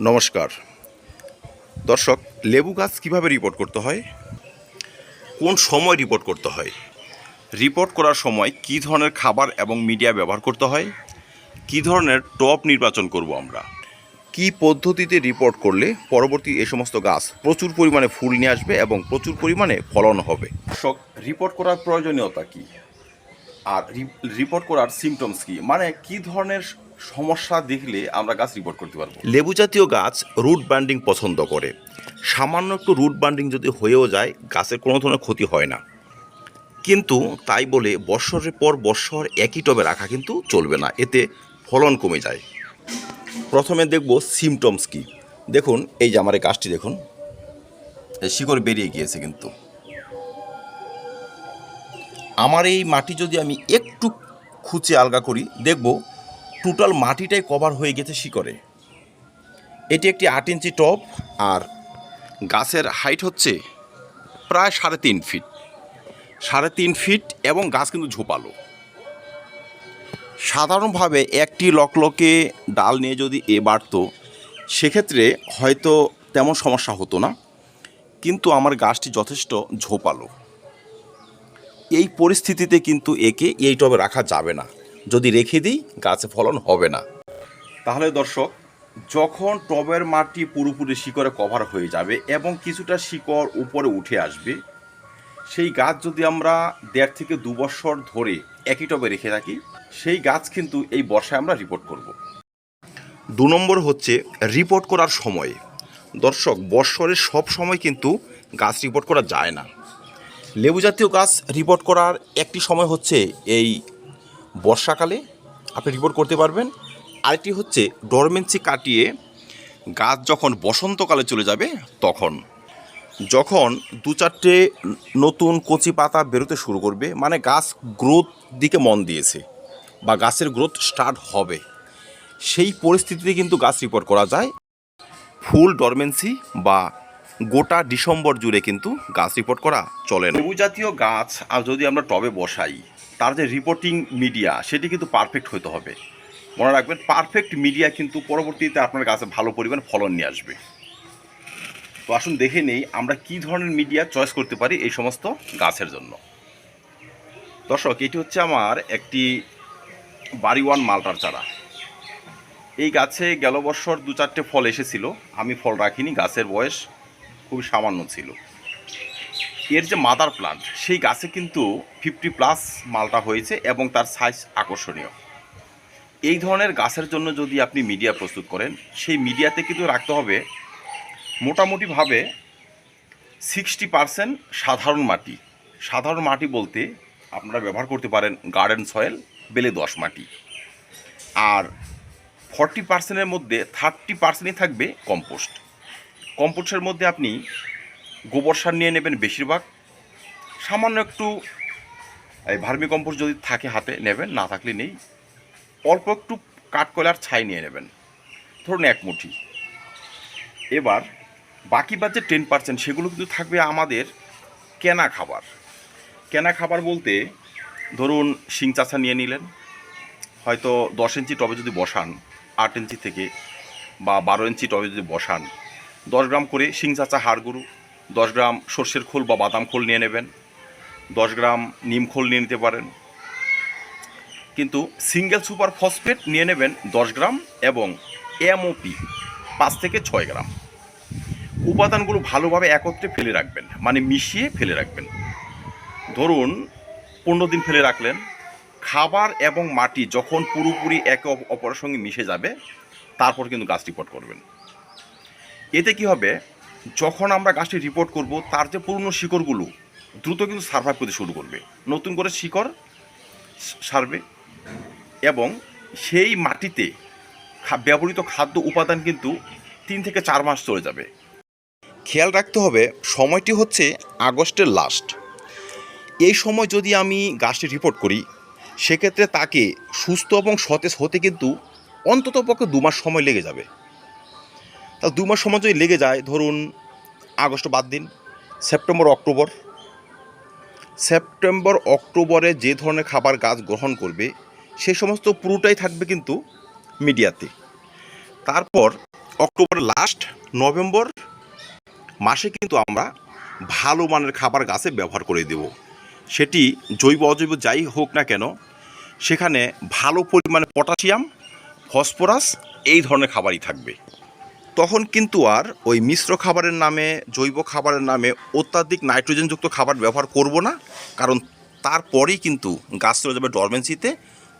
নমস্কার। দর্শক, লেবু গাছ কীভাবে রিপোর্ট করতে হয়? কোন সময় রিপোর্ট করতে হয়? রিপোর্ট করার সময় কী ধরনের খাবার এবং মিডিয়া ব্যবহার করতে হয়? কী ধরনের টপ নির্বাচন করব আমরা? কি পদ্ধতিতে রিপোর্ট করলে পরবর্তী এই সমস্ত গাছ প্রচুর পরিমাণে ফুল নিয়ে আসবে এবং প্রচুর পরিমাণে ফলন হবে? দর্শক রিপোর্ট করার প্রয়োজনীয়তা কী? আর রিপোর্ট করার সিমটমস কি? মানে কি ধরনের সমস্যা দেখলে আমরা গাছ রিপোর্ট করতে পারব। লেবু জাতীয় গাছ রুট বান্ডিং পছন্দ করে। সামান্য একটু রুট বান্ডিং যদি হয়েও যায়, গাছের কোনো ধরনের ক্ষতি হয় না। কিন্তু তাই বলে বৎসরের পর বৎসর একই টবে রাখা কিন্তু চলবে না। এতে ফলন কমে যায়। প্রথমে দেখব সিমটমস কি। দেখুন, এই যে আমার এই গাছটি দেখুন। শিকড় বেরিয়ে গিয়েছে কিন্তু। আমার এই মাটি যদি আমি একটু খুঁচে আলগা করি, দেখব টোটাল মাটিটাই কভার হয়ে গেছে শিকড়ে। এটি একটি আট ইঞ্চি টপ আর গাছের হাইট হচ্ছে প্রায় সাড়ে তিন ফিট। সাড়ে তিন ফিট এবং গাছ কিন্তু ঝোপালো। সাধারণভাবে একটি লকলকে ডাল নিয়ে যদি এ বাড়তো, সেক্ষেত্রে হয়তো তেমন সমস্যা হতো না, কিন্তু আমার গাছটি যথেষ্ট ঝোপালো। এই পরিস্থিতিতে কিন্তু একে এই টবে রাখা যাবে না। যদি রেখে দিই, গাছে ফলন হবে না। তাহলে দর্শক, যখন টবের মাটি পুরোপুরি শিকড়ে কভার হয়ে যাবে এবং কিছুটা শিকড় উপরে উঠে আসবে, সেই গাছ যদি আমরা দেড় থেকে দু বছর ধরে একই টবে রেখে থাকি, সেই গাছ কিন্তু এই বর্ষায় আমরা রিপোর্ট করব। দু নম্বর হচ্ছে রিপোর্ট করার সময়। দর্শক বৎসরের সব সময় কিন্তু গাছ রিপোর্ট করা যায় না। লেবু জাতীয় গাছ রিপোর্ট করার একটি সময় হচ্ছে এই বর্ষাকালে আপনি রিপোর্ট করতে পারবেন। আরেকটি হচ্ছে ডরমেন্সি কাটিয়ে গাছ যখন বসন্তকালে চলে যাবে, তখন। যখন দু চারটে নতুন কচি পাতা বেরোতে শুরু করবে মানে গাছ গ্রোথ দিকে মন দিয়েছে বা গাছের গ্রোথ স্টার্ট হবে। সেই পরিস্থিতিতে কিন্তু গাছ রিপোর্ট করা যায়। ফুল ডরমেন্সি বা গোটা ডিসেম্বর জুড়ে কিন্তু গাছ রিপোর্ট করা চলে না। জাতীয় গাছ আর যদি আমরা টবে বসাই তার যে রিপোর্টিং মিডিয়া সেটি কিন্তু পারফেক্ট হতে হবে। মনে রাখবেন পারফেক্ট মিডিয়া কিন্তু পরবর্তীতে আপনার গাছে ভালো পরিমাণ ফলন নিয়ে আসবে। তো আসুন দেখে নেই, আমরা কি ধরনের মিডিয়া চয়েস করতে পারি এই সমস্ত গাছের জন্য। দর্শক, এটি হচ্ছে আমার একটি বাড়িওয়ান মালটার চারা। এই গাছে গেল বছর দু চারটে ফল এসেছিল। আমি ফল রাখিনি, গাছের বয়স খুবই সামান্য ছিল। এর যে মাদার প্লান্ট সেই গাছে কিন্তু ফিফটি প্লাস মালটা হয়েছে এবং তার সাইজ আকর্ষণীয়। এই ধরনের গাছের জন্য যদি আপনি মিডিয়া প্রস্তুত করেন, সেই মিডিয়াতে কিন্তু রাখতে হবে মোটামুটিভাবে সিক্সটি পারসেন্ট সাধারণ মাটি। সাধারণ মাটি বলতে আপনারা ব্যবহার করতে পারেন গার্ডেন সয়েল বেলে দশ মাটি। আর ফর্টি পার্সেন্টের মধ্যে থার্টি পার্সেন্টই থাকবে কম্পোস্ট কম্পোস্টের মধ্যে আপনি গোবর সার নিয়ে নেবেন বেশিরভাগ। সামান্য একটু, এই ভার্মি কম্পোস্ট যদি থাকে হাতে, নেবেন, না থাকলে নেই। অল্প একটু কাঠকয়লার ছাই নিয়ে নেবেন। ধরুন এক মুঠি। এবার বাকি যে টেন পার্সেন্ট সেগুলো কিন্তু থাকবে আমাদের কেনা খাবার। কেনা খাবার বলতে ধরুন শিং চাষা নিয়ে নিলেন। হয়তো দশ ইঞ্চি টবে যদি বসান, আট ইঞ্চি থেকে বা বারো ইঞ্চি টবে যদি বসান, দশ গ্রাম করে শিং চাচা হাড় গরু দশ গ্রাম সর্ষের খোল বা বাদাম খোল নিয়ে নেবেন, দশ গ্রাম নিম খোল নিয়ে নিতে পারেন। কিন্তু সিঙ্গেল সুপার ফসফেট নিয়ে নেবেন দশ গ্রাম এবং এমওপি পাঁচ থেকে ছয় গ্রাম। উপাদানগুলো ভালোভাবে একত্রে ফেলে রাখবেন মানে মিশিয়ে ফেলে রাখবেন। ধরুন, পনেরো দিন ফেলে রাখলেন, খাবার এবং মাটি যখন পুরোপুরি একে অপ- অপরের সঙ্গে মিশে যাবে, তারপর কিন্তু গাছ রিপোর্ট করবেন। এতে কি হবে? যখন আমরা গাছটি রিপোর্ট করব, তার যে পুরনো শিকড়গুলো, দ্রুত কিন্তু সার্ভাইভ করতে শুরু করবে। নতুন করে শিকড় সারবে এবং সেই মাটিতে ব্যবহৃত খাদ্য উপাদান কিন্তু তিন থেকে চার মাস চলে যাবে। খেয়াল রাখতে হবে, সময়টি হচ্ছে আগস্টের লাস্ট এই সময় যদি আমি গাছটি রিপোর্ট করি, সেক্ষেত্রে তাকে সুস্থ এবং সতেজ হতে কিন্তু অন্তত পক্ষে দু মাস সময় লেগে যাবে। তা দু মাস সময় যদি লেগে যায়, ধরুন আগস্ট বাদ দিন, সেপ্টেম্বর, অক্টোবর, সেপ্টেম্বর, অক্টোবরে যে ধরনের খাবার গাছ গ্রহণ করবে, সে সমস্ত পুরোটাই থাকবে কিন্তু মিডিয়াতে। তারপর অক্টোবর লাস্ট নভেম্বর মাসে কিন্তু আমরা ভালো মানের খাবার গাছে ব্যবহার করে দেব। সেটি জৈব, অজৈব যাই হোক না কেন, সেখানে ভালো পরিমাণে পটাশিয়াম, ফসফরাস, এই ধরনের খাবারই থাকবে। তখন কিন্তু আর ওই মিশ্র খাবারের নামে, জৈব খাবারের নামে অত্যাধিক নাইট্রোজেনযুক্ত খাবার ব্যবহার করব না। কারণ তারপরেই কিন্তু গাছ চলে যাবে ডরমেন্সিতে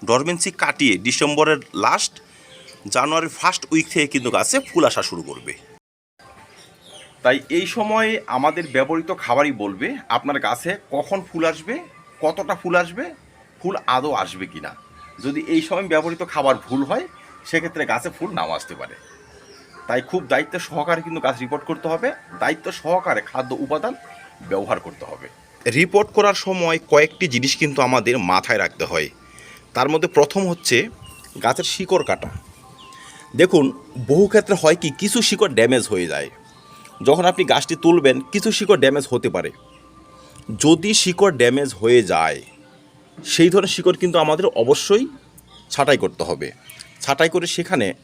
ডরমেন্সি কাটিয়ে ডিসেম্বরের লাস্ট জানুয়ারির ফার্স্ট উইক থেকে কিন্তু গাছে ফুল আসা শুরু করবে। তাই এই সময়ে আমাদের ব্যবহৃত খাবারই বলবে, আপনার গাছে কখন ফুল আসবে, কতটা ফুল আসবে, ফুল আদৌ আসবে কিনা। যদি এই সময় ব্যবহৃত খাবার ভুল হয়, সেক্ষেত্রে গাছে ফুল নাও আসতে পারে। তাই খুব দায়িত্ব সহকারে কিন্তু গাছ রিপোর্ট করতে হবে। দায়িত্ব সহকারে খাদ্য উপাদান ব্যবহার করতে হবে। রিপোর্ট করার সময় কয়েকটি জিনিস কিন্তু আমাদের মাথায় রাখতে হয়। তার মধ্যে প্রথম হচ্ছে গাছের শিকড় কাটা। দেখুন, বহু ক্ষেত্রে হয় কি, কিছু শিকড় ড্যামেজ হয়ে যায়। যখন আপনি গাছটি তুলবেন, কিছু শিকড় ড্যামেজ হতে পারে। যদি শিকড় ড্যামেজ হয়ে যায়, সেই ধরনের শিকড় কিন্তু আমাদের অবশ্যই ছাঁটাই করতে হবে। ছাঁটাই করে সেখানে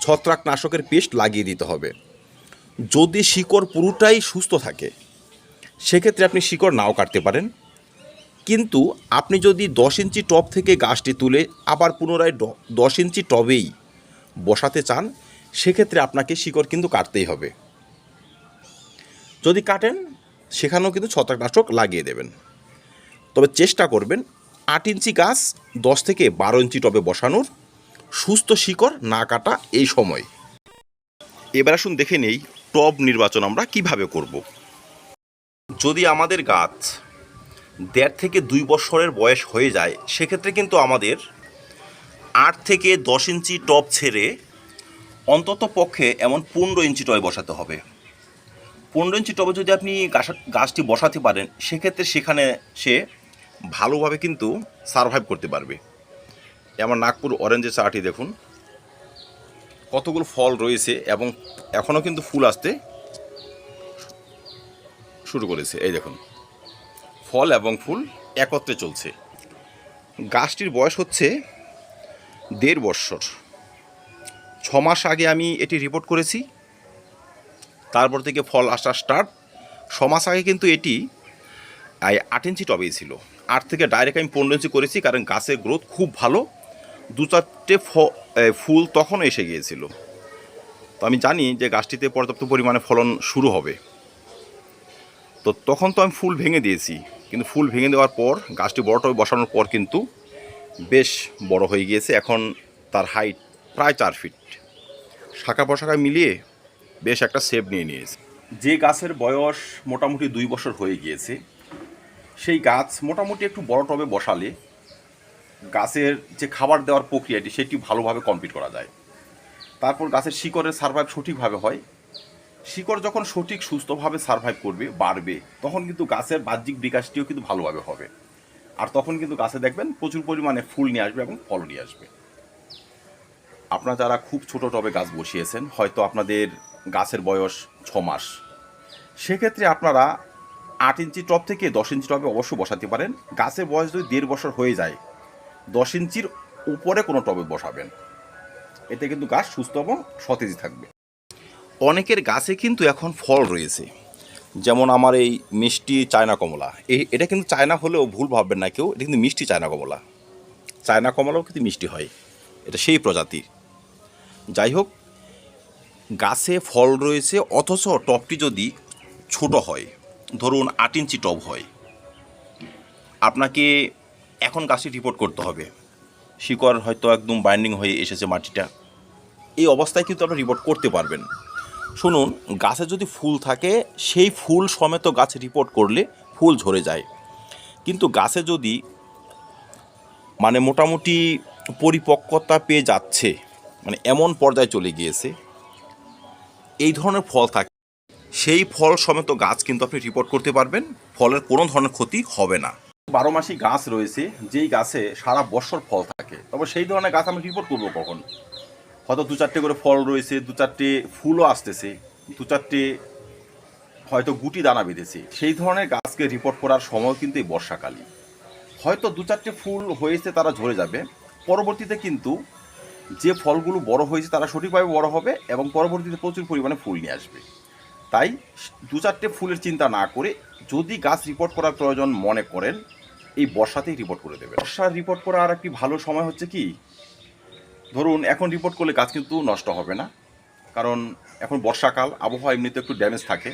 ছত্রাকনাশকের পেস্ট লাগিয়ে দিতে হবে। যদি শিকড় পুরোটাই সুস্থ থাকে, সেক্ষেত্রে আপনি শিকড় নাও কাটতে পারেন। কিন্তু আপনি যদি দশ ইঞ্চি টব থেকে গাছটি তুলে আবার পুনরায় দশ ইঞ্চি টবেই বসাতে চান, সেক্ষেত্রে আপনাকে শিকড় কিন্তু কাটতেই হবে। যদি কাটেন, সেখানেও কিন্তু ছত্রাকনাশক লাগিয়ে দেবেন। তবে চেষ্টা করবেন আট ইঞ্চি গাছ দশ থেকে বারো ইঞ্চি টবে বসানোর সুস্থ শিকড় না কাটা এই সময়। এবার আসুন দেখে নেই টব নির্বাচন আমরা কীভাবে করব। যদি আমাদের গাছ দেড় থেকে দুই বছরের বয়স হয়ে যায়, সেক্ষেত্রে কিন্তু আমাদের আট থেকে দশ ইঞ্চি টব ছেড়ে অন্তত পক্ষে এমন পনেরো ইঞ্চি টয় বসাতে হবে। পনেরো ইঞ্চি টবে যদি আপনি গাছটি বসাতে পারেন, সেক্ষেত্রে সেখানে সে ভালোভাবে কিন্তু সারভাইভ করতে পারবে। আমার নাগপুর অরেঞ্জের চাটি দেখুন। কতগুলো ফল রয়েছে এবং এখনও কিন্তু ফুল আসতে শুরু করেছে। এই দেখুন, ফল এবং ফুল একত্রে চলছে। গাছটির বয়স হচ্ছে দেড় বৎসর। ছ মাস আগে আমি এটি রিপোর্ট করেছি। তারপর থেকে ফল আসা স্টার্ট ছ মাস আগে কিন্তু এটি আট ইঞ্চি টবেই ছিল। আট থেকে ডাইরেক্ট আমি পনেরো ইঞ্চি করেছি কারণ গাছের গ্রোথ খুব ভালো। দু চারটে ফুল তখনও এসে গিয়েছিল। তো আমি জানি যে গাছটিতে পর্যাপ্ত পরিমাণে ফলন শুরু হবে। তো তখন তো আমি ফুল ভেঙে দিয়েছি, কিন্তু ফুল ভেঙে দেওয়ার পর, গাছটি বড় টবে বসানোর পর কিন্তু বেশ বড় হয়ে গিয়েছে। এখন তার হাইট প্রায় চার ফিট। শাখা প্রশাখা মিলিয়ে বেশ একটা সেপ নিয়ে নিয়েছে। যে গাছের বয়স মোটামুটি দুই বছর হয়ে গিয়েছে, সেই গাছ মোটামুটি একটু বড় টবে বসালে গাছের যে খাবার দেওয়ার প্রক্রিয়াটি, সেটি ভালোভাবে কমপ্লিট করা যায়। তারপর গাছের শিকড়ের সার্ভাইভ সঠিকভাবে হয়। শিকড় যখন সঠিক, সুস্থভাবে সার্ভাইভ করবে, বাড়বে, তখন কিন্তু গাছের বাহ্যিক বিকাশটিও কিন্তু ভালোভাবে হবে। আর তখন কিন্তু গাছে দেখবেন প্রচুর পরিমাণে ফুল নিয়ে আসবে এবং ফল নিয়ে আসবে। আপনারা যারা খুব ছোট টবে গাছ বসিয়েছেন, হয়তো আপনাদের গাছের বয়স ছ মাস। সেক্ষেত্রে আপনারা আট ইঞ্চি টব থেকে দশ ইঞ্চি টবে অবশ্য বসাতে পারেন। গাছের বয়স যদি দেড় বছর হয়ে যায় দশ ইঞ্চির উপরে কোনো টবে বসাবেন। এতে কিন্তু গাছ সুস্থ এবং সতেজ থাকবে। অনেকের গাছে কিন্তু এখন ফল রয়েছে। যেমন আমার এই মিষ্টি চায়না কমলা। এই, এটা কিন্তু চায়না হলেও ভুল ভাববেন না কেউ, এটা কিন্তু মিষ্টি চায়না কমলা। চায়না কমলাও কিন্তু মিষ্টি হয়। এটা সেই প্রজাতির। যাই হোক, গাছে ফল রয়েছে, অথচ টবটি যদি ছোট হয়, ধরুন আট ইঞ্চি টব হয়, আপনাকে এখন গাছটি রিপোর্ট করতে হবে। শিকড় হয়তো একদম বাইন্ডিং হয়ে এসেছে মাটিটা। এই অবস্থায় কিন্তু আপনি রিপোর্ট করতে পারবেন। শুনুন, গাছে যদি ফুল থাকে, সেই ফুল সমেত গাছে রিপোর্ট করলে ফুল ঝরে যায়। কিন্তু গাছে যদি মানে মোটামুটি পরিপক্কতা পেয়ে যাচ্ছে মানে এমন পর্যায়ে চলে গিয়েছে, এই ধরনের ফল থাকে, সেই ফল সমেত গাছ কিন্তু আপনি রিপোর্ট করতে পারবেন। ফলের কোনো ধরনের ক্ষতি হবে না। বারো মাসি গাছ রয়েছে, যেই গাছে সারা বছর ফল থাকে। তবে সেই ধরনের গাছ আমি রিপোর্ট করব কখন? হয়তো দু চারটে করে ফল রয়েছে, দু চারটে ফুলও আসতেছে, দু চারটে হয়তো গুটি দানা বেঁধেছে। সেই ধরনের গাছকে রিপোর্ট করার সময় কিন্তু এই বর্ষাকালই। হয়তো দু চারটে ফুল হয়েছে তারা ঝরে যাবে, পরবর্তীতে কিন্তু যে ফলগুলো বড় হয়েছে তারা সঠিকভাবে বড় হবে এবং পরবর্তীতে প্রচুর পরিমাণে ফুল নিয়ে আসবে। তাই দু চারটে ফুলের চিন্তা না করে যদি গাছ রিপোর্ট করার প্রয়োজন মনে করেন এই বর্ষাতেই রিপোর্ট করে দেবেন। বর্ষার রিপোর্ট করার আর একটি ভালো সময় হচ্ছে কি? ধরুন, এখন রিপোর্ট করলে গাছ কিন্তু নষ্ট হবে না। কারণ এখন বর্ষাকাল, আবহাওয়া এমনিতে একটু ড্যামেজ থাকে।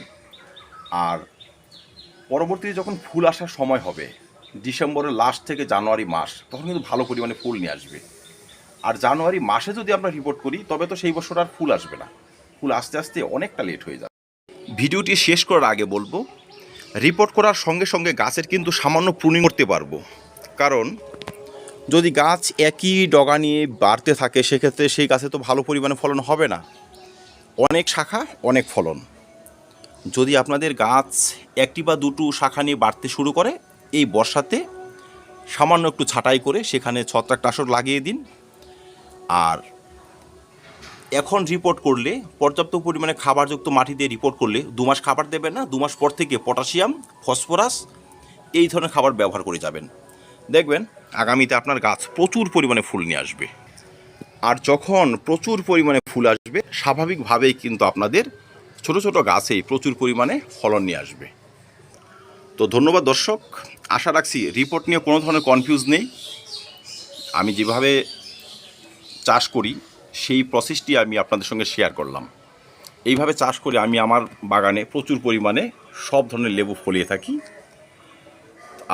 আর পরবর্তীতে যখন ফুল আসার সময় হবে, ডিসেম্বরের লাস্ট থেকে জানুয়ারি মাস, তখন কিন্তু ভালো পরিমাণে ফুল নিয়ে আসবে। আর জানুয়ারি মাসে যদি আমরা রিপোর্ট করি, তবে তো সেই বছর আর ফুল আসবে না। ফুল আস্তে আস্তে অনেকটা লেট হয়ে যাবে। ভিডিওটি শেষ করার আগে বলব রিপোর্ট করার সঙ্গে সঙ্গে গাছের কিন্তু সামান্য প্রুনিং করতে পারব। কারণ যদি গাছ একই ডগা নিয়ে বাড়তে থাকে, সেক্ষেত্রে সেই গাছে তো ভালো পরিমাণে ফলন হবে না। অনেক শাখা, অনেক ফলন। যদি আপনাদের গাছ একটি বা দুটো শাখা নিয়ে বাড়তে শুরু করে, এই বর্ষাতে সামান্য একটু ছাঁটাই করে সেখানে ছত্রাকনাশক লাগিয়ে দিন। আর এখন রিপোর্ট করলে, পর্যাপ্ত পরিমাণে খাবারযুক্ত মাটি দিয়ে রিপোর্ট করলে দু মাস খাবার দেবেন না, দু মাস পর থেকে পটাশিয়াম, ফসফরাস, এই ধরনের খাবার ব্যবহার করে যাবেন। দেখবেন, আগামীতে আপনার গাছ প্রচুর পরিমাণে ফুল নিয়ে আসবে। আর যখন প্রচুর পরিমাণে ফুল আসবে, স্বাভাবিকভাবেই কিন্তু আপনাদের ছোট ছোট গাছেই প্রচুর পরিমাণে ফলন নিয়ে আসবে। তো ধন্যবাদ দর্শক, আশা রাখছি রিপোর্ট নিয়ে কোনো ধরনের কনফিউজ নেই। আমি যেভাবে চাষ করি সেই প্রসেসটি আমি আপনাদের সঙ্গে শেয়ার করলাম। এইভাবে চাষ করে আমি আমার বাগানে প্রচুর পরিমাণে সব ধরনের লেবু ফলিয়ে থাকি।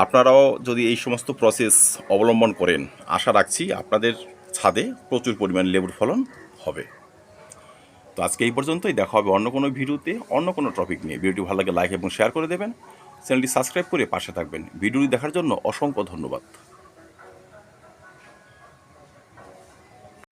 আপনারাও যদি এই সমস্ত প্রসেস অবলম্বন করেন, আশা রাখছি আপনাদের ছাদে প্রচুর পরিমাণে লেবুর ফলন হবে। তো আজকে এই পর্যন্তই, দেখা হবে অন্য কোনো ভিডিওতে, অন্য কোনো টপিক নিয়ে। ভিডিওটি ভালো লাগে লাইক এবং শেয়ার করে দেবেন। চ্যানেলটি সাবস্ক্রাইব করে পাশে থাকবেন। ভিডিওটি দেখার জন্য অসংখ্য ধন্যবাদ।